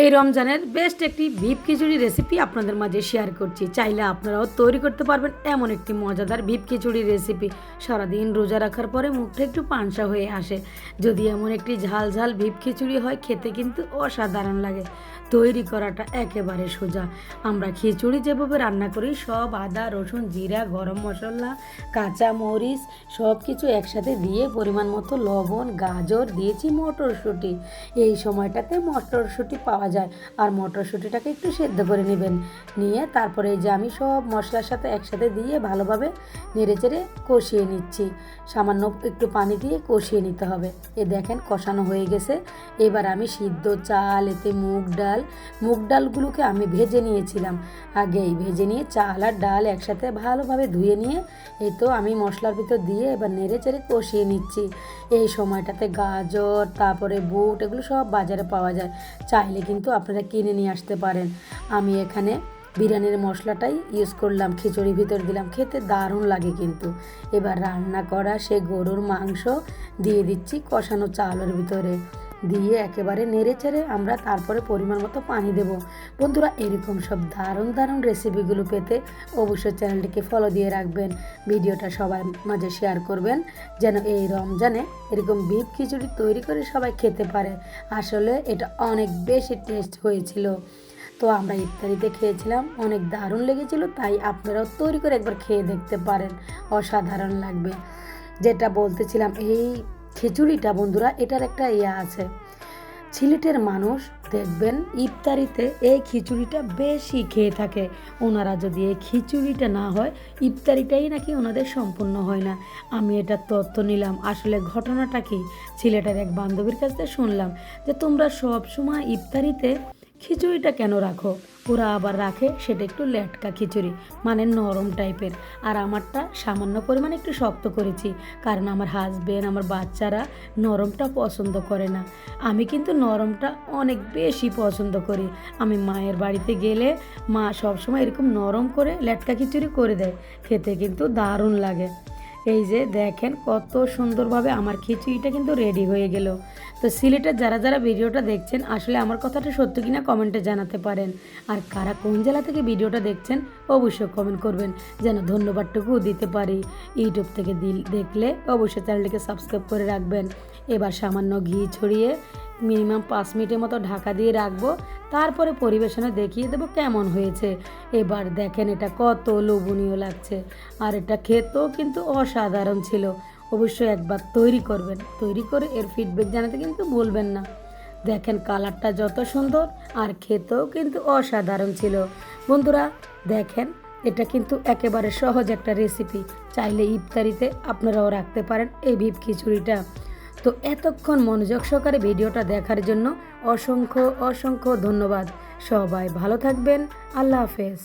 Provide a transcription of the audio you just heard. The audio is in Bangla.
এই রমজানের বেস্ট একটি বিফ খিচুড়ি রেসিপি আপনাদের মাঝে শেয়ার করছি। চাইলে আপনারাও তৈরি করতে পারবেন এমন একটি মজাদার বিফ খিচুড়ি রেসিপি সারাদিন রোজা রাখার পরে মুখটা একটু পানসা হয়ে আসে। যদি এমন একটি ঝাল ঝাল বিফ খিচুড়ি হয়, খেতে কিন্তু অসাধারণ লাগে। তৈরি করাটা একেবারে সোজা। আমরা খিচুড়ি যেভাবে রান্না করি, সব আদা, রসুন, জিরা, গরম মশলা, কাঁচা মরিচ সব কিছু একসাথে দিয়ে পরিমাণ মতো লবণ, গাজর, দিয়েছি মটরশুঁটি। এই সময়টাতে মটরশুঁটি পাওয়া যায়। আর মটরশুঁটিটাকে একটু সেদ্ধ করে নেবেন। নিয়ে তারপরে যে আমি সব মশলার সাথে একসাথে দিয়ে ভালোভাবে নেড়েচেড়ে কষিয়ে নিচ্ছি। সামান্য একটু পানি দিয়ে কষিয়ে নিতে হবে। এ দেখেন কষানো হয়ে গেছে। এবার আমি সিদ্ধ চাল, এতে মুগ ডাল, মুগ ডালগুলোকে আমি ভেজে নিয়েছিলাম। আগেই ভেজে নিয়ে চাল আর ডাল একসাথে ভালোভাবে ধুয়ে নিয়ে এই তো আমি মশলার ভিতর দিয়ে এবার নেড়ে চেড়ে কষিয়ে নিচ্ছি। এই সময়টাতে গাজর, তারপরে বুট এগুলো সব বাজারে পাওয়া যায়। চাইলে কিন্তু আপনারা কিনে নিয়ে আসতে পারেন। আমি এখানে বিরিয়ানির মশলাটাই ইউজ করলাম, খিচুড়ির ভিতর দিলাম, খেতে দারুণ লাগে কিন্তু। এবার রান্না করা সে গরুর মাংস দিয়ে দিচ্ছি কষানো চালের ভিতরে। দিয়ে একেবারে নেড়ে চেড়ে আমরা তারপরে পরিমাণ মতো পানি দেব। বন্ধুরা, এরকম সব দারুণ দারুণ রেসিপিগুলো পেতে অবশ্যই চ্যানেলটিকে ফলো দিয়ে রাখবেন। ভিডিওটা সবার মাঝে শেয়ার করবেন, যেন এই রমজানে এরকম বিফ খিচুড়ি তৈরি করে সবাই খেতে পারে। আসলে এটা অনেক বেশি টেস্ট হয়েছিল। তো আমরা ইফতারিতে খেয়েছিলাম, অনেক দারুণ লেগেছিল, তাই আপনারাও তৈরি করে একবার খেয়ে দেখতে পারেন। অসাধারণ লাগবে। যেটা বলতেছিলাম, এই খিচুড়িটা বন্ধুরা, এটার একটা ইয়া আছে। সিলেটের মানুষ দেখবেন ইফতারিতে এই খিচুড়িটা বেশি খেয়ে থাকে। ওনারা যদি এই খিচুড়িটা না হয়, ইফতারিটাই নাকি ওনাদের সম্পূর্ণ হয় না। আমি এটা তথ্য নিলাম। আসলে ঘটনাটা কি? সিলেটের এক বান্ধবীর কাছ থেকে শুনলাম যে তোমরা সব সময় ইফতারিতে খিচুড়িটা কেন রাখো? ওরা আবার রাখে সেটা একটু ল্যাটকা খিচুড়ি মানে নরম টাইপের। আর আমারটা সামান্য পরিমাণে একটু শক্ত করেছি, কারণ আমার হাজবেন্ড আমার বাচ্চারা নরমটা পছন্দ করে না। আমি কিন্তু নরমটা অনেক বেশি পছন্দ করি। আমি মায়ের বাড়িতে গেলে মা সবসময় এরকম নরম করে ল্যাটকা খিচুড়ি করে দেয়, খেতে কিন্তু দারুণ লাগে। এই যে দেখেন কত সুন্দরভাবে আমার খিচুড়িটা কিন্তু রেডি হয়ে গেল। তো সিলেটের যারা যারা ভিডিওটা দেখছেন, আসলে আমার কথাটা সত্য কিনা কমেন্টে জানাতে পারেন। আর কারা কোন জেলা থেকে ভিডিওটা দেখছেন, অবশ্যই কমেন্ট করবেন। যেন ধন্যবাদটুকুও দিতে পারি। ইউটিউব থেকে দিল, দেখলে অবশ্যই চ্যানেলটিকে সাবস্ক্রাইব করে রাখবেন। এবার সামান্য ঘি ছড়িয়ে মিনিমাম পাঁচ মিনিটের মতো ঢাকা দিয়ে রাখব। তারপরে পরিবেশনে দেখিয়ে দেবো কেমন হয়েছে। এবার দেখেন এটা কত লোভনীয় লাগছে। আর এটা খেতেও কিন্তু অসাধারণ ছিল। অবশ্যই একবার তৈরি করবেন। তৈরি করে এর ফিডব্যাক জানাতে কিন্তু বলবেন না। দেখেন কালারটা যত সুন্দর, আর খেতেও কিন্তু অসাধারণ ছিল। বন্ধুরা, দেখেন, এটা কিন্তু একেবারে সহজ একটা রেসিপি চাইলে ইফতারিতে আপনারাও রাখতে পারেন এই ভিপ খিচুড়িটা। তো এতক্ষণ মনোযোগ সহকারে ভিডিওটা দেখার জন্য অসংখ্য অসংখ্য ধন্যবাদ। সবাই ভালো থাকবেন। আল্লাহ হাফেজ।